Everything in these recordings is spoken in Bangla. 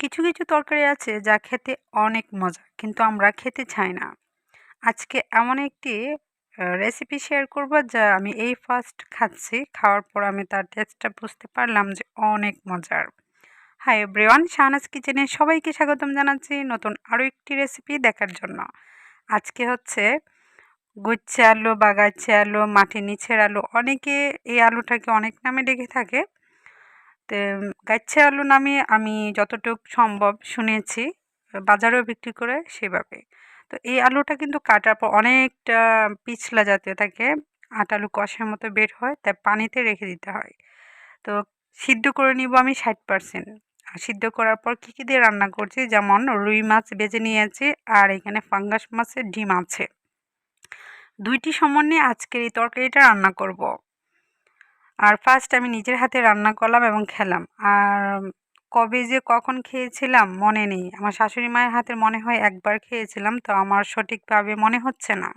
কিছু কিছু তরকারি আছে যা খেতে অনেক মজা, কিন্তু আমরা খেতে চাই না। আজকে এমন একটি রেসিপি শেয়ার করব যা আমি এই ফার্স্ট খাচ্ছি, খাওয়ার পর আমি তার টেস্টটা বুঝতে পারলাম যে অনেক মজার। হাই এভরিওয়ান শাহনাজ কিচেনে সবাইকে স্বাগতম জানাচ্ছি নতুন আরও একটি রেসিপি দেখার জন্য। আজকে হচ্ছে গুচ্ছে আলু বা গাছে আলু, মাটির নিচের আলু, অনেকে এই আলুটাকে অনেক নামে ডেকে থাকে। তো, গাইছে আলু নামে আমি যতটুকু সম্ভব শুনেছি, বাজারেও বিক্রি করে সেভাবে। তো এই আলুটা কিন্তু কাটার পর অনেকটা পিছলা জাতীয় থাকে, আটা আলু কষার মতো বের হয়, তাই পানিতে রেখে দিতে হয়। তো সিদ্ধ করে নিব আমি ষাট পারসেন্ট আর সিদ্ধ করার পর কী কী দিয়ে রান্না করছি? যেমন রুই মাছ বেজে নিয়েছি, আর এখানে ফাঙ্গাস মাছের ডিম আছে। দুইটি সমন্বয়ে আজকের এই তরকারিটা রান্না করব। আর ফার্স্ট আমি নিজের হাতে রান্না করলাম এবং খেলাম। আর কবে যে কখন খেয়েছিলাম মনে নেই। আমার শাশুড়ি মায়ের হাতের মনে হয় একবার খেয়েছিলাম, তো আমার সঠিকভাবে মনে হচ্ছে না।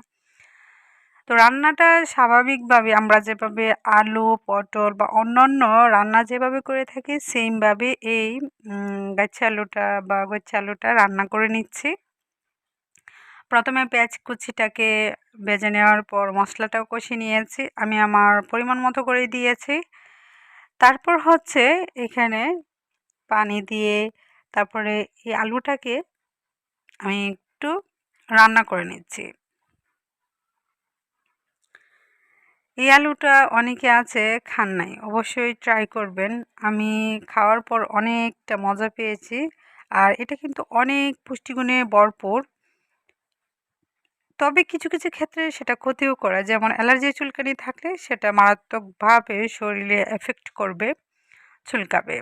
তো রান্নাটা স্বাভাবিকভাবে আমরা যেভাবে আলু, পটল বা অন্যান্য রান্না যেভাবে করে থাকি সেমভাবে এই গাছ আলুটা বা গচ্ছে আলুটা রান্না করে নিচ্ছি। প্রথমে পেঁয়াজ কুচিটাকে ভেজে নেওয়ার পর মশলাটাও কষিয়ে নিয়েছি। আমি আমার পরিমাণ মতো করে দিয়েছি। তারপর হচ্ছে এখানে পানি দিয়ে তারপরে এই আলুটাকে আমি একটু রান্না করে নিচ্ছি। এই আলুটা অনেকে আছে খান নাই, অবশ্যই ট্রাই করবেন। আমি খাওয়ার পর অনেকটা মজা পেয়েছি। আর এটা কিন্তু অনেক পুষ্টিগুণে ভরপুর। তবে কিছু কিছু ক্ষেত্রে সেটা ক্ষতিও করে। যেমন অ্যালার্জি চুলকানি থাকলে সেটা মারাত্মকভাবে শরীরে এফেক্ট করবে, চুলকাবে।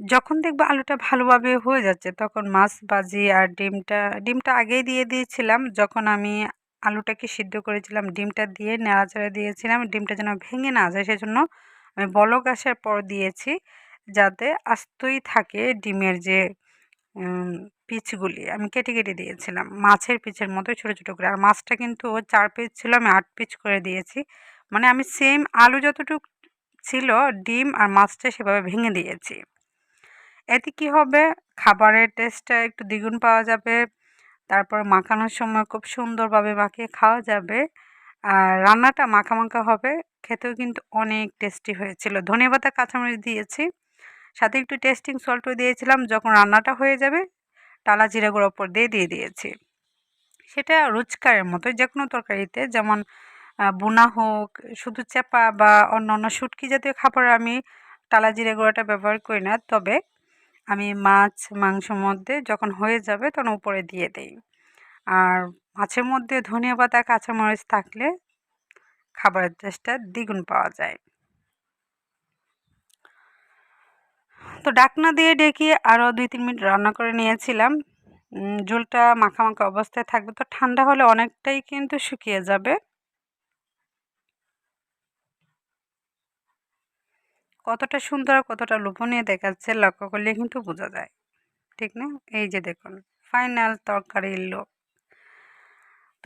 যখন দেখব আলুটা ভালোভাবে হয়ে যাচ্ছে, তখন মাছ ভাজি আর ডিমটা ডিমটা আগেই দিয়ে দিয়েছিলাম। যখন আমি আলুটাকে সিদ্ধ করেছিলাম, ডিমটা দিয়ে নেড়াচাড়া দিয়েছিলাম, ডিমটা যেন ভেঙে না যায় সেজন্য আমি বলক আসার পর দিয়েছি, যাতে আস্তই থাকে ডিমের যে পিচগুলি আমি কেটে কেটে দিয়েছিলাম। মাছের পিচের মতো ছোটো ছোটো করে। আর মাছটা কিন্তু চার পিস ছিল, আমি আট পিচ করে দিয়েছি। মানে আমি সেম আলু যতটুকু ছিল, ডিম আর মাছটা সেভাবে ভেঙে দিয়েছি। এতে কি হবে? খাবারের টেস্টটা একটু দ্বিগুণ পাওয়া যাবে। তারপর মাখানোর সময় খুব সুন্দরভাবে মাখিয়ে খাওয়া যাবে। আর রান্নাটা মাখা মাখা হবে। খেতেও কিন্তু অনেক টেস্টি হয়েছিল। ধনেপাতা, কাঁচামরিচ দিয়েছি। সাথে একটু টেস্টিং সল্টও দিয়েছিলাম। যখন রান্নাটা হয়ে যাবে টালা জিরা গুঁড়ো ওপর দিয়ে দিয়ে দিয়েছি। সেটা রোজকারের মতো যে কোনো তরকারিতে যেমন বোনা হোক, শুধু চেপা বা অন্য অন্য শুটকি জাতীয় খাবার আমি টালা জিরে গুঁড়োটা ব্যবহার করি না। তবে আমি মাছ মাংসর মধ্যে যখন হয়ে যাবে তখন উপরে দিয়ে দেই। আর মাছের মধ্যে ধনিয়া পাতা, কাঁচামরিচ থাকলে খাবারের টেস্টটা দ্বিগুণ পাওয়া যায়। তো ডাকনা দিয়ে ডেকে আরও দুই, তিন মিনিট রান্না করে নিয়েছিলাম। ঝোলটা মাখা মাখা অবস্থায় থাকবে তো ঠান্ডা হলে অনেকটাই কিন্তু শুকিয়ে যাবে। কতটা সুন্দর আর কতটা লোভনীয় দেখাচ্ছে, লক্ষ্য করলে কিন্তু বোঝা যায়। ঠিক না? এই যে দেখুন, ফাইনাল তরকারির লোক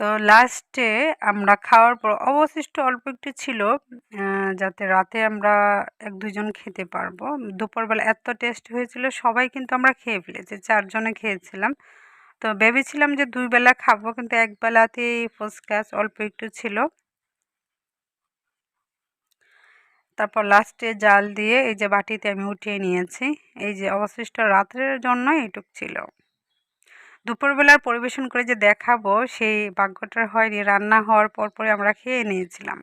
তো লাস্টে আমরা খাওয়ার পর অবশিষ্ট অল্প একটু ছিল যাতে রাতে আমরা এক দুজন খেতে পারব। দুপুরবেলা এত টেস্ট হয়েছিল, সবাই কিন্তু আমরা খেয়ে ফেলেছি, চারজনে খেয়েছিলাম। তো ভেবেছিলাম যে দুই বেলা খাব, কিন্তু এক বেলাতেই অল্প একটু ছিল। তারপর লাস্টে জাল দিয়ে এই যে বাটিতে আমি উঠিয়ে নিয়েছি, এই যে অবশিষ্ট রাত্রের জন্য এইটুক ছিল। দুপুরবেলার পরিবেশন করে যে দেখাবো, সেই ভাগ্যটার হয়নি। রান্না হওয়ার পর পরে আমরা খেয়ে নিয়েছিলাম।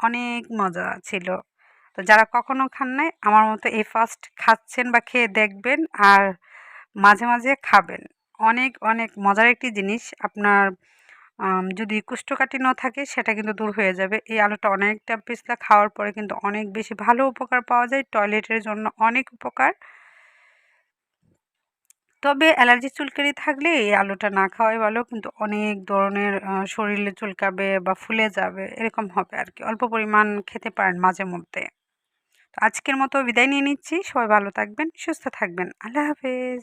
অনেক মজা ছিল। তো যারা কখনো খান নাই, আমার মতো এই ফার্স্ট খাচ্ছেন বা খেয়ে দেখবেন আর মাঝে মাঝে খাবেন। অনেক অনেক মজার একটি জিনিস আপনার যদি কুষ্ঠকাঠিন্য থাকে, সেটা কিন্তু দূর হয়ে যাবে। এই আলুটা অনেকটা পিছলা খাওয়ার পরে কিন্তু অনেক বেশি ভালো উপকার পাওয়া যায়। টয়লেটের জন্য অনেক উপকার। তবে অ্যালার্জি চুলকানি থাকলে এই আলুটা না খাওয়াই ভালো, কিন্তু অনেক ধরনের শরীরে চুলকাবে বা ফুলে যাবে, এরকম হবে আর কি অল্প পরিমাণ খেতে পারেন মাঝে মধ্যে। তো আজকের মতো বিদায় নিয়ে নিচ্ছি। সবাই ভালো থাকবেন, সুস্থ থাকবেন। আল্লাহ হাফেজ।